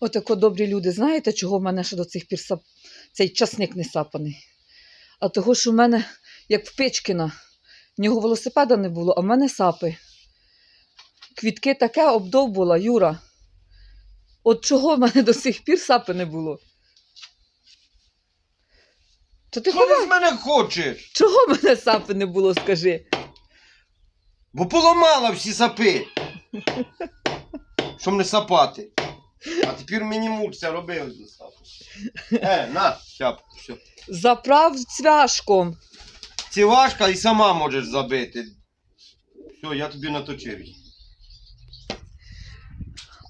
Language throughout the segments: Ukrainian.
Отако добрі люди, знаєте, чого в мене ще до цих пір сап... цей часник не сапаний? А того, що в мене, як в Печкіна, в нього велосипеда не було, а в мене сапи. Квітки таке обдовбула, Юра. От чого в мене до сих пір сапи не було? То ти Що ти ховай? з мене хочеш? Чого в мене сапи не було, скажи? Бо поламала всі сапи. Щоб не сапати. А тепер мені мучся робив з. Е, на, щап, все. Заправ цвяшком. Цівашка і сама можеш забити. Все, я тобі наточив. її.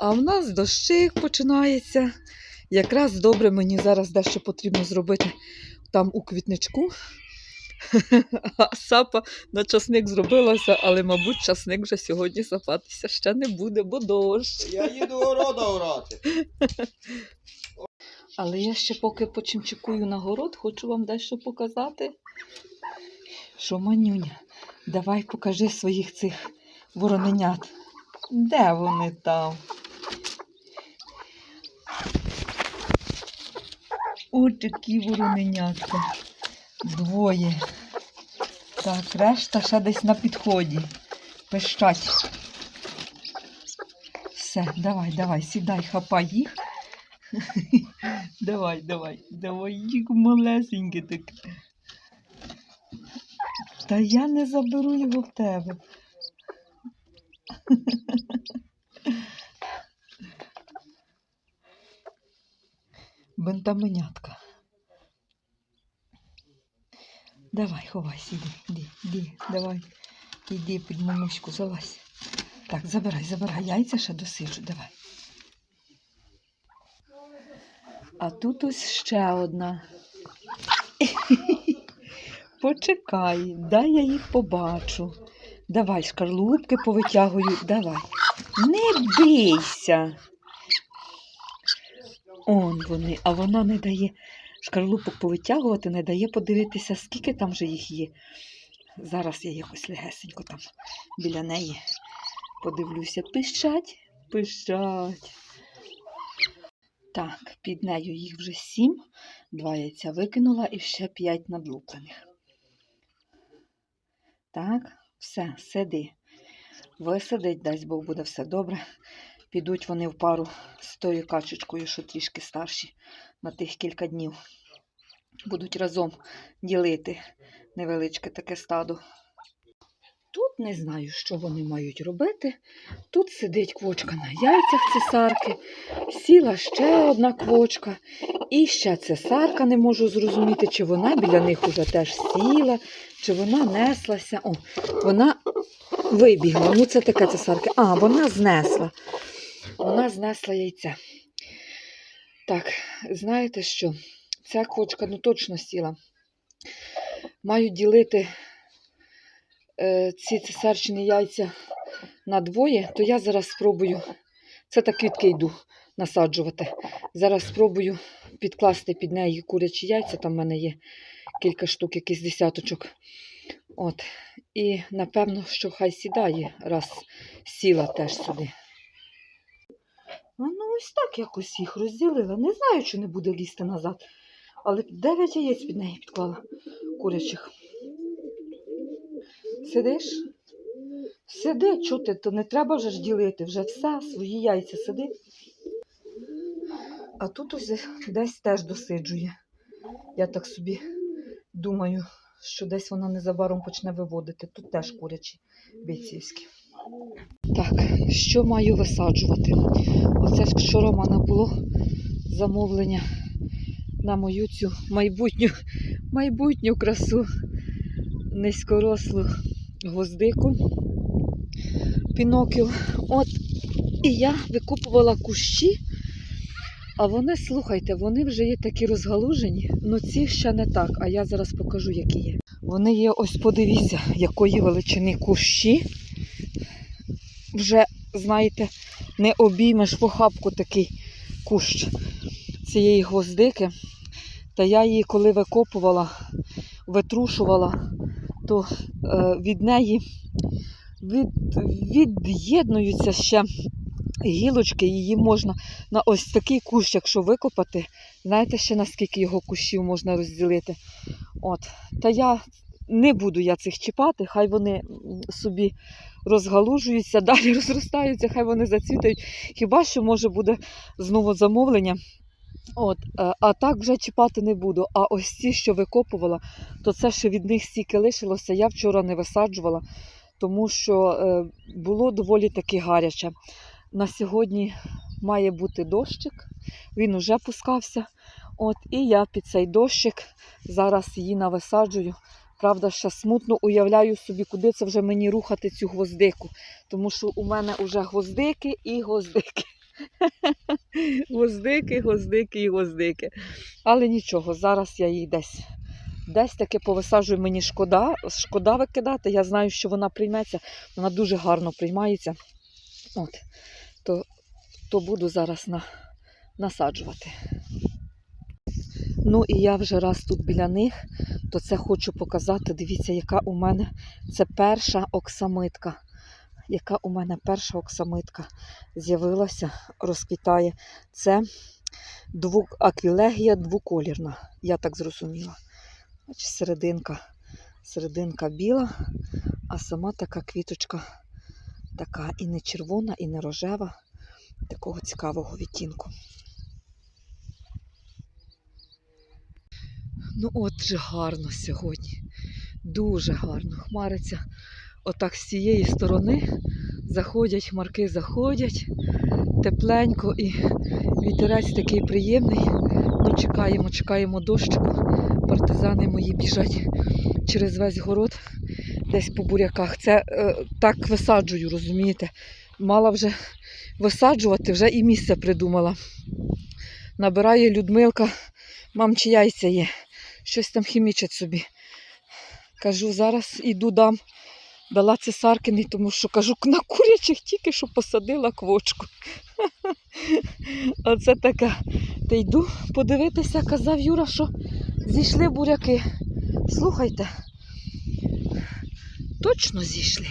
А в нас дощик починається. Якраз добре мені зараз дещо потрібно зробити там у квітничку. А сапа на часник зробилася, але, мабуть, часник вже сьогодні сапатися ще не буде, бо дощ. Я їду города орати. Але я ще поки почимчикую на город, хочу вам дещо показати. Що, манюня, давай покажи своїх цих вороненят. Де вони там? Ось такі вороненятка. Двоє. Так, решта ще десь на підході. Пищать. Все, давай, давай, сідай, хапай їх. Давай, давай, давай, їх малесеньке таке. Та я не заберу його в тебе. Бентаменятка. Давай, ховайся, іди, іди, іди, давай. Іди під мамуську, залазь. Так, забирай, забирай. Яйця ще досиджу, давай. А тут ось ще одна. Почекай, дай я їх побачу. Давай, шкарлупки повитягую, давай. Не бийся. Он вони, а вона не дає шкарлупок повитягувати, не дає подивитися, скільки там вже їх є. Зараз я якось легесенько там біля неї подивлюся. Пищать, пищать. Так, під нею їх вже сім, два яйця викинула і ще п'ять надлуплених. Так, все, сиди. Висадить, дасть Бог буде все добре. Підуть вони в пару з тою качечкою, що трішки старші на тих кілька днів. Будуть разом ділити невеличке таке стадо. Тут не знаю, що вони мають робити. Тут сидить квочка на яйцях цесарки, сіла ще одна квочка, і ще цесарка не можу зрозуміти, чи вона біля них уже теж сіла, чи вона неслася. О, вона вибігла. Ну, це таке цесарка. А, вона знесла. Вона знесла яйця. Так, знаєте що? Ця квочка ну точно сіла. Мають ділити е, ці цесарчині яйця на двоє, то я зараз спробую. Це так квітки йду насаджувати. Зараз спробую підкласти під неї курячі яйця. Там в мене є кілька штук, якийсь десяточок. От. І напевно, що хай сідає, раз сіла теж сюди. Ну ось так якось їх розділила. Не знаю, чи не буде лізти назад. Але дев'ять яєць під неї підклала курячих. Сидиш? Сиди, чути, то не треба вже ж ділити, вже все, свої яйця сиди. А тут ось десь теж досиджує. Я так собі думаю, що десь вона незабаром почне виводити. Тут теж курячі бійцівські. Так, що маю висаджувати? Оце вчора в мене було замовлення на мою цю майбутню, майбутню красу низькорослу гвоздику Пінокіо. От і я викупувала кущі, а вони, слухайте, вони вже є такі розгалужені, але ці ще не так, а я зараз покажу, які є. Вони є, ось подивіться, якої величини кущі. Вже, знаєте, не обіймеш в охапку такий кущ цієї гвоздики. Та я її, коли викопувала, витрушувала, то е, від неї від, від'єднуються ще гілочки, її можна на ось такий кущ, якщо викопати, знаєте ще наскільки його кущів можна розділити. От. Та я не буду я цих чіпати, хай вони собі розгалужуються, далі розростаються, хай вони зацвітають. Хіба що може буде знову замовлення. От, е, а так вже чіпати не буду. А ось ці, що викопувала, то це ще від них стільки лишилося. Я вчора не висаджувала, тому що е, було доволі таки гаряче. На сьогодні має бути дощик, він уже пускався. От, і я під цей дощик зараз її нависаджую. Правда, ще смутно уявляю собі, куди це вже мені рухати цю гвоздику. Тому що у мене вже гвоздики і гвоздики. Гвоздики, гвоздики і гвоздики. Але нічого, зараз я її десь. Десь таки повисаджую мені шкода, шкода викидати. Я знаю, що вона прийметься, вона дуже гарно приймається. От, то, то буду зараз на, насаджувати. Ну і я вже раз тут біля них, то це хочу показати. Дивіться, яка у мене це перша оксамитка. Яка у мене перша оксамитка з'явилася, розквітає. Це дву... аквілегія двоколірна, я так зрозуміла. Бачиш, серединка, серединка біла, а сама така квіточка така і не червона, і не рожева, такого цікавого відтінку. Ну от же гарно сьогодні. Дуже гарно. Хмариться отак з цієї сторони. Заходять, хмарки заходять. Тепленько і вітерець такий приємний. Ну, чекаємо, чекаємо дощику. Партизани мої біжать через весь город, десь по буряках. Це е, так висаджую, розумієте? Мала вже висаджувати, вже і місце придумала. Набирає Людмилка, мам, чи яйця є. Щось там хімічать собі. Кажу, зараз іду дам. Дала цесаркиний, тому що кажу, на курячих тільки що посадила квочку. Оце така. Та йду подивитися, казав Юра, що зійшли буряки. Слухайте, точно зійшли.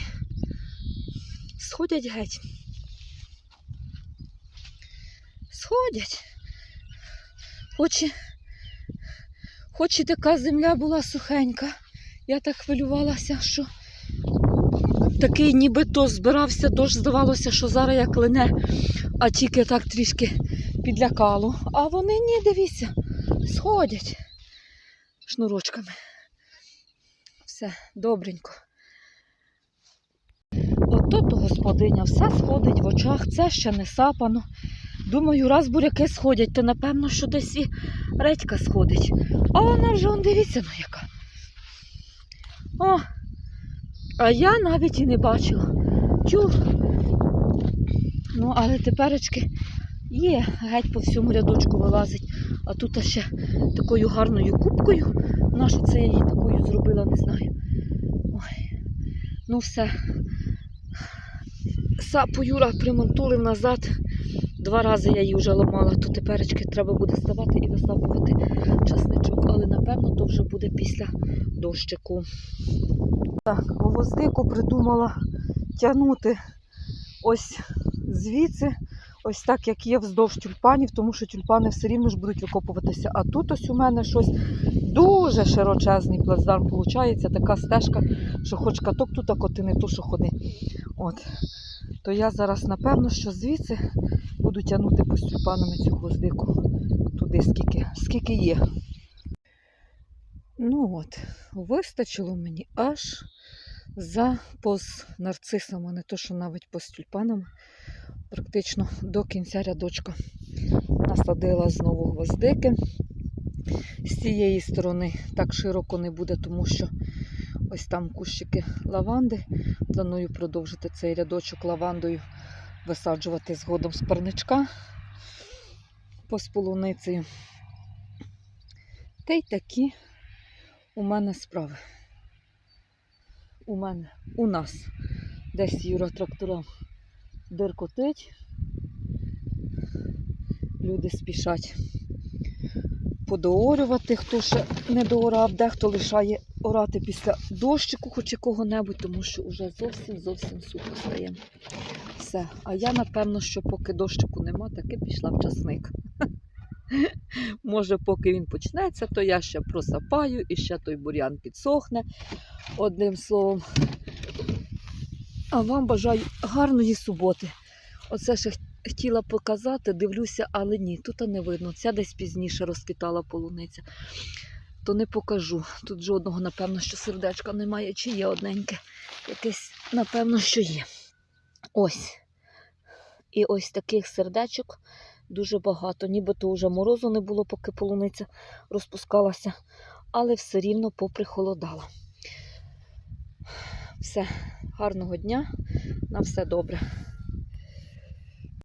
Сходять геть. Сходять. Хоч хоч і така земля була сухенька. Я так хвилювалася, що такий нібито збирався дощ, здавалося, що зараз як лине, а тільки так трішки підлякало. А вони ні, дивіться, сходять шнурочками. Все добренько. Ото то господиня, все сходить в очах, це ще не сапано. Думаю, раз буряки сходять, то напевно, що десь і редька сходить. А вона вже, он, дивіться, ну яка. О, а я навіть і не бачила. Чув? Ну, але теперечки є, геть по всьому рядочку вилазить. А тут ще такою гарною кубкою. Нашу це я її такою зробила, не знаю. Ой. Ну все. Сапу Юра примонтулив назад. Два рази я її вже ламала, то теперечки треба буде ставати і висапувати часничок. Але напевно то вже буде після дощику. Так, гвоздику придумала тягнути ось звідси, ось так, як є вздовж тюльпанів, тому що тюльпани все рівно ж будуть викопуватися. А тут ось у мене щось дуже широчезний плацдарм виходить, така стежка, що хоч каток тут, а коти не то, що ходи. От. То я зараз, напевно, що звідси буду тягнути по тюльпанами цю гвоздику туди, скільки, скільки є. Ну от, вистачило мені аж за поз нарцисами, не то, що навіть поз тюльпанами. Практично до кінця рядочка насадила знову гвоздики. З цієї сторони так широко не буде, тому що ось там кущики лаванди. Планую продовжити цей рядочок лавандою, висаджувати згодом з парничка по полуницею. Та й такі у мене справи. У мене, у нас десь Юра трактором диркотить. Люди спішать подоорювати, хто ще не доорав, дехто лишає орати після дощику хоч якого-небудь, тому що вже зовсім зовсім сухо стає. Все. А я, напевно, що поки дощику нема, таки пішла в часник. Може, поки він почнеться, то я ще просапаю і ще той бур'ян підсохне. Одним словом. А вам бажаю гарної суботи. Оце ще хотіла показати, дивлюся, але ні, тут не видно. Ця десь пізніше розквітала полуниця. То не покажу. Тут жодного, напевно, що сердечка немає, чи є одненьке. Якесь, напевно, що є. Ось. І ось таких сердечок дуже багато. Нібито вже морозу не було, поки полуниця розпускалася, але все рівно поприхолодала. Все, гарного дня, на все добре.